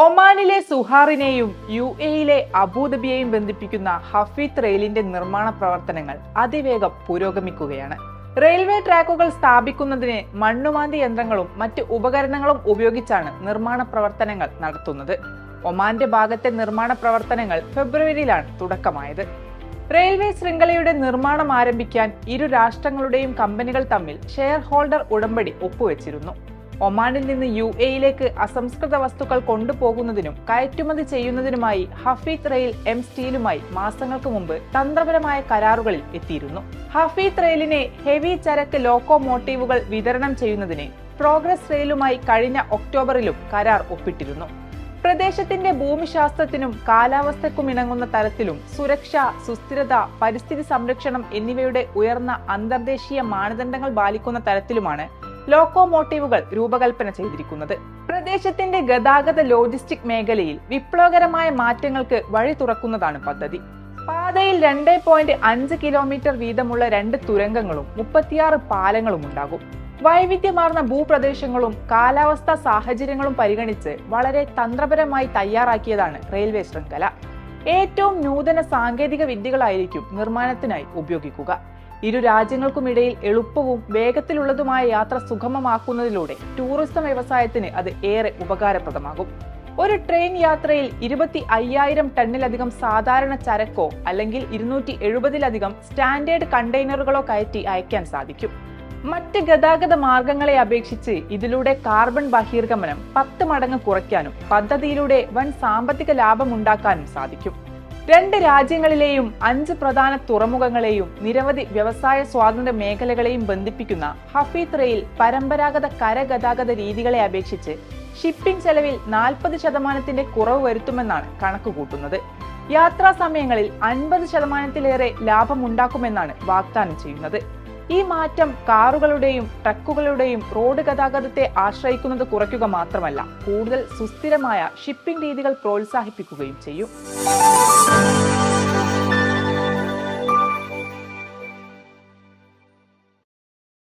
ഒമാനിലെ സുഹാറിനെയും യു എയിലെ അബൂദബിയെയും ബന്ധിപ്പിക്കുന്ന ഹഫീത്ത് റെയിലിന്റെ നിർമ്മാണ പ്രവർത്തനങ്ങൾ അതിവേഗം പുരോഗമിക്കുകയാണ്. റെയിൽവേ ട്രാക്കുകൾ സ്ഥാപിക്കുന്നതിന് മണ്ണുമാന്തി യന്ത്രങ്ങളും മറ്റ് ഉപകരണങ്ങളും ഉപയോഗിച്ചാണ് നിർമ്മാണ പ്രവർത്തനങ്ങൾ നടത്തുന്നത്. ഒമാന്റെ ഭാഗത്തെ നിർമ്മാണ പ്രവർത്തനങ്ങൾ ഫെബ്രുവരിയിലാണ് തുടക്കമായത്. റെയിൽവേ ശൃംഖലയുടെ നിർമ്മാണം ആരംഭിക്കാൻ ഇരു രാഷ്ട്രങ്ങളുടെയും കമ്പനികൾ തമ്മിൽ ഷെയർ ഹോൾഡർ ഉടമ്പടി ഒപ്പുവെച്ചിരുന്നു. ഒമാനിൽ നിന്ന് യു എയിലേക്ക് അസംസ്കൃത വസ്തുക്കൾ കൊണ്ടുപോകുന്നതിനും കയറ്റുമതി ചെയ്യുന്നതിനുമായി ഹഫീത് റെയിൽ എം സ്റ്റീലുമായി മാസങ്ങൾക്ക് മുമ്പ് തന്ത്രപരമായ കരാറുകളിൽ എത്തിയിരുന്നു. ഹഫീത് റെയിലിനെ ഹെവി ചരക്ക് ലോക്കോമോട്ടീവുകൾ വിതരണം ചെയ്യുന്നതിന് പ്രോഗ്രസ് റെയിലുമായി കഴിഞ്ഞ ഒക്ടോബറിലും കരാർ ഒപ്പിട്ടിരുന്നു. പ്രദേശത്തിന്റെ ഭൂമിശാസ്ത്രത്തിനും കാലാവസ്ഥയ്ക്കും ഇണങ്ങുന്ന തരത്തിലും സുരക്ഷ സുസ്ഥിരത പരിസ്ഥിതി സംരക്ഷണം എന്നിവയുടെ ഉയർന്ന അന്തർദേശീയ മാനദണ്ഡങ്ങൾ പാലിക്കുന്ന തരത്തിലുമാണ് ലോക്കോമോട്ടീവുകൾ രൂപകൽപ്പന ചെയ്തിരിക്കുന്നത്. പ്രദേശത്തിന്റെ ഗതാഗത ലോജിസ്റ്റിക് മേഖലയിൽ വിപ്ലവകരമായ മാറ്റങ്ങൾക്ക് വഴി തുറക്കുന്നതാണ് പദ്ധതി. പാതയിൽ രണ്ട് പോയിന്റ് അഞ്ച് കിലോമീറ്റർ വീതമുള്ള രണ്ട് തുരങ്കങ്ങളും മുപ്പത്തിയാറ് പാലങ്ങളും ഉണ്ടാകും. വൈവിധ്യമാർന്ന ഭൂപ്രദേശങ്ങളും കാലാവസ്ഥാ സാഹചര്യങ്ങളും പരിഗണിച്ച് വളരെ തന്ത്രപരമായി തയ്യാറാക്കിയതാണ് റെയിൽവേ ശൃംഖല. ഏറ്റവും നൂതന സാങ്കേതിക വിദ്യകളായിരിക്കും നിർമ്മാണത്തിനായി ഉപയോഗിക്കുക. ഇരു രാജ്യങ്ങൾക്കുമിടയിൽ എളുപ്പവും വേഗത്തിലുള്ളതുമായ യാത്ര സുഗമമാക്കുന്നതിലൂടെ ടൂറിസം വ്യവസായത്തിന് അത് ഏറെ ഉപകാരപ്രദമാകും. ഒരു ട്രെയിൻ യാത്രയിൽ ഇരുപത്തി അയ്യായിരം ടണ്ണിലധികം സാധാരണ ചരക്കോ അല്ലെങ്കിൽ ഇരുന്നൂറ്റി എഴുപതിലധികം സ്റ്റാൻഡേർഡ് കണ്ടെയ്നറുകളോ കയറ്റി അയക്കാൻ സാധിക്കും. മറ്റ് ഗതാഗത മാർഗങ്ങളെ അപേക്ഷിച്ച് ഇതിലൂടെ കാർബൺ ബഹിർഗമനം പത്ത് മടങ്ങ് കുറയ്ക്കാനും പദ്ധതിയിലൂടെ വൻ സാമ്പത്തിക ലാഭം ഉണ്ടാക്കാനും സാധിക്കും. രണ്ട് രാജ്യങ്ങളിലെയും അഞ്ച് പ്രധാന തുറമുഖങ്ങളെയും നിരവധി വ്യവസായ സ്വാതന്ത്ര്യ മേഖലകളെയും ബന്ധിപ്പിക്കുന്ന ഹഫീത് റെയിൽ പരമ്പരാഗത കരഗതാഗത രീതികളെ അപേക്ഷിച്ച് ഷിപ്പിംഗ് ചെലവിൽ നാൽപ്പത് ശതമാനത്തിന്റെ കുറവ് വരുത്തുമെന്നാണ് കണക്കുകൂട്ടുന്നത്. യാത്രാ സമയങ്ങളിൽ അൻപത് ശതമാനത്തിലേറെ ലാഭമുണ്ടാക്കുമെന്നാണ് വാഗ്ദാനം ചെയ്യുന്നത്. ഈ മാറ്റം കാറുകളുടെയും ട്രക്കുകളുടെയും റോഡ് ഗതാഗതത്തെ ആശ്രയിക്കുന്നത് കുറയ്ക്കുക മാത്രമല്ല കൂടുതൽ സുസ്ഥിരമായ ഷിപ്പിംഗ് രീതികൾ പ്രോത്സാഹിപ്പിക്കുകയും ചെയ്യും. Bye.